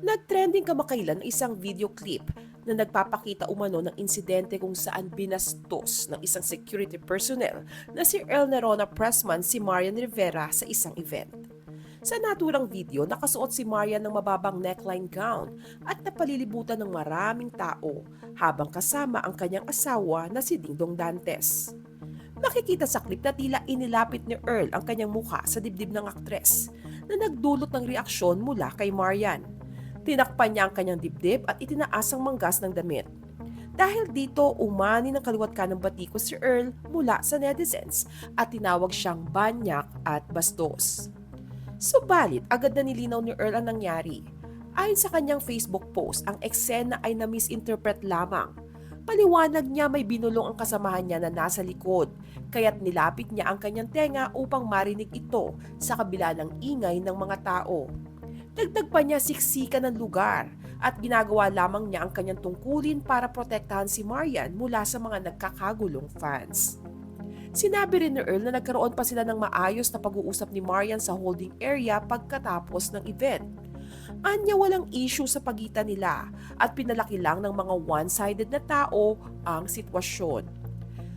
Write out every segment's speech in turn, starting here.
Nagtrending kamakailan ang isang video clip na nagpapakita umano ng insidente kung saan binastos ng isang security personnel na si Earl Nerona Pressman si Marian Rivera sa isang event. Sa naturang video, nakasuot si Marian ng mababang neckline gown at napalilibutan ng maraming tao habang kasama ang kanyang asawa na si Dingdong Dantes. Makikita sa clip na tila inilapit ni Earl ang kanyang mukha sa dibdib ng aktres na nagdulot ng reaksyon mula kay Marian. Tinakpan niya ang kanyang dibdib at itinaas ang manggas ng damit. Dahil dito, umani ng kaliwat ka ng batiko si Earl mula sa netizens at tinawag siyang banyak at bastos. Subalit, agad na nilinaw ni Earl ang nangyari. Ayon sa kanyang Facebook post, ang eksena ay na-misinterpret lamang. Paliwanag niya may binulong ang kasamahan niya na nasa likod, kaya't nilapit niya ang kanyang tenga upang marinig ito sa kabila ng ingay ng mga tao. Dagdag pa niya siksikan ng lugar at ginagawa lamang niya ang kanyang tungkulin para protektahan si Marian mula sa mga nagkakagulong fans. Sinabi rin ni Earl na nagkaroon pa sila ng maayos na pag-uusap ni Marian sa holding area pagkatapos ng event. Anya walang issue sa pagitan nila at pinalaki lang ng mga one-sided na tao ang sitwasyon.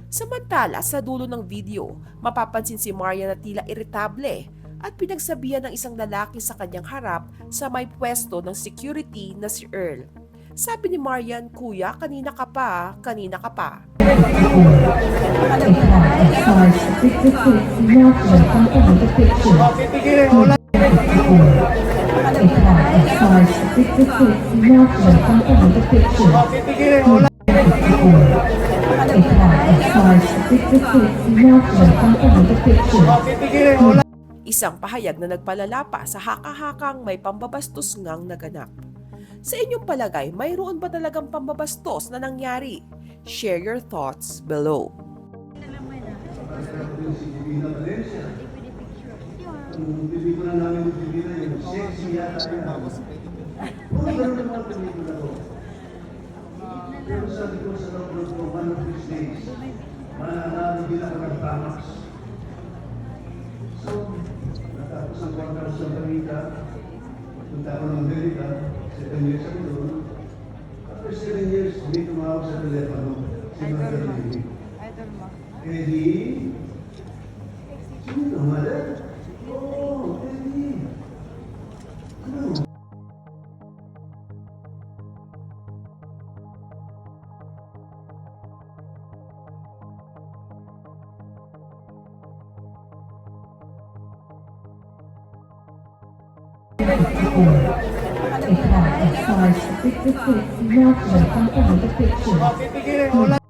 Samantala, sa dulo ng video, mapapansin si Marian na tila irritable at pinagsabihan ng isang lalaki sa kanyang harap sa may pwesto ng security na si Earl. Sabi ni Marian, Kuya, kanina ka pa, kanina ka pa. Stars Isang pahayag na nagpalala pa sa haka-hakang may pambabastos ngang naganap. Sa inyong palagay, mayroon ba talagang pambabastos na nangyari? Share your thoughts below. Pero sabi ko sa loob ko, one of these days, mananalo din ako ng Tamax. America, Pentagon America, seven years ago. After seven years, we come out to the Lebanon. Lebanon. Eddie, you know, mother. ป่วยติดต่อกับซอยสิบสิบสิบนอกเหนือต้องการจะติดป่วย